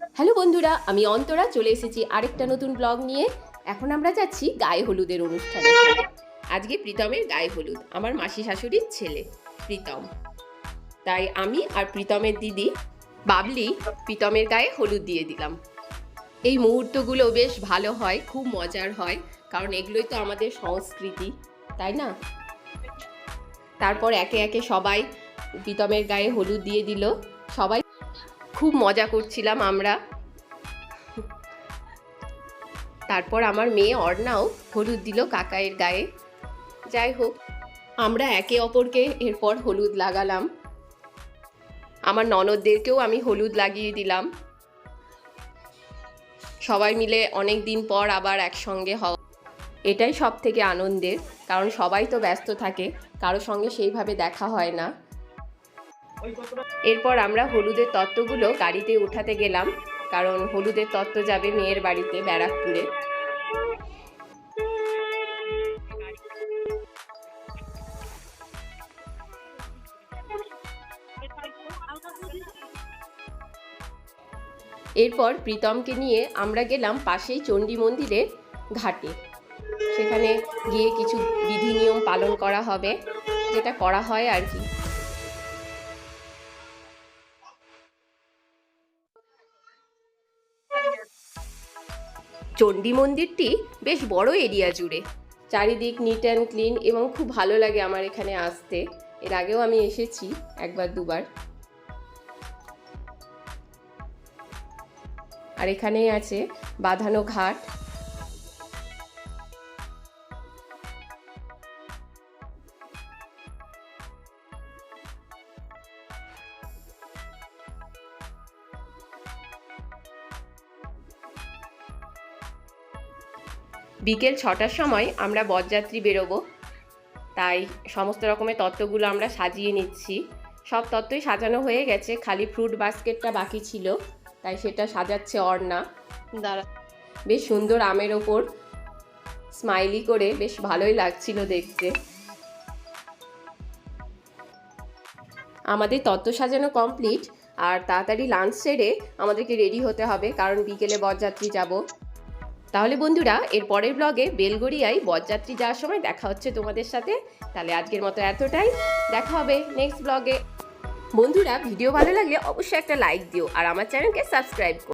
Hello বন্ধুরা, আমি অন্তরা, চলে এসেছি আরেকটা নতুন ব্লগ নিয়ে। এখন আমরা যাচ্ছি গায়ে হলুদের অনুষ্ঠানে। আজকে প্রীতমের গায়ে হলুদ, আমার মাসি শাশুড়ির ছেলে, প্রীতম। তাই আমি আর প্রীতমের দিদি, বাবলি, প্রীতমের গায়ে হলুদ দিয়ে দিলাম। এই মুহূর্তগুলো বেশ ভালো হয়, খুব মজার হয়, কারণ এগুলোই তো আমাদের সংস্কৃতি, তাই না? তারপর একে একে সবাই প্রীতমের গায়ে হলুদ দিয়ে দিল। সবাই খুব মজা করছিলাম আমরা। তারপর আমার মেয়ে অর্ণাও হলুদ দিল কাকায়ের গায়ে। যাই হোক, আমরা একে অপরকে এরপর হলুদ লাগালাম। আমার ননদদেরকেও আমি হলুদ লাগিয়ে দিলাম। সবাই মিলে অনেক দিন পর আবার একসঙ্গে হওয়া। এটাই সব থেকে আনন্দের, কারণ সবাই তো ব্যস্ত থাকে, কারোর সঙ্গে সেইভাবে দেখা হয় না। এরপর আমরা হলুদের তত্ত্বগুলো গাড়িতে উঠাতে গেলাম, কারণ হলুদের তত্ত্ব যাবে মেয়ের বাড়িতে ব্যারাকপুরে। এরপর প্রীতমকে নিয়ে আমরা গেলাম পাশেই চণ্ডী মন্দিরের ঘাটে। সেখানে গিয়ে কিছু বিধি নিয়ম পালন করা হবে, যেটা করা হয় আর কি। চণ্ডী মন্দিরটি বেশ বড় এরিয়া জুড়ে। চারিদিক নিট অ্যান্ড ক্লিন এবং খুব ভালো লাগে আমার এখানে আসতে। এর আগেও আমি এসেছি একবার, দুবার। আর এখানেই আছে বাঁধানো ঘাট। বিকেল ছটার সময় আমরা বরযাত্রী বেরোবো। তাই সমস্ত রকমের তত্ত্বগুলো আমরা সাজিয়ে নিচ্ছি। সব তত্ত্বই সাজানো হয়ে গেছে, খালি ফ্রুট বাস্কেটটা বাকি ছিল, তাই সেটা সাজাচ্ছে অর্ণা। দাঁড়া। বেশ সুন্দর আমের ওপর স্মাইলি করে বেশ ভালোই লাগছিল দেখতে। আমাদের তত্ত্ব সাজানো কমপ্লিট আর তাড়াতাড়ি লাঞ্চ সেরে আমাদেরকে রেডি হতে হবে, কারণ বিকেলে বরযাত্রী যাব। তাহলে বন্ধুরা, এর পরের ব্লগে বেলগড়িয়ায় বরযাত্রী যাওয়ার সময় দেখা হচ্ছে তোমাদের সাথে। তাহলে আজকের মতো এতটাই। দেখা হবে নেক্সট ব্লগে বন্ধুরা ভিডিও ভালো লাগলে অবশ্যই একটা লাইক দিও আর আমার চ্যানেলকে সাবস্ক্রাইব করো।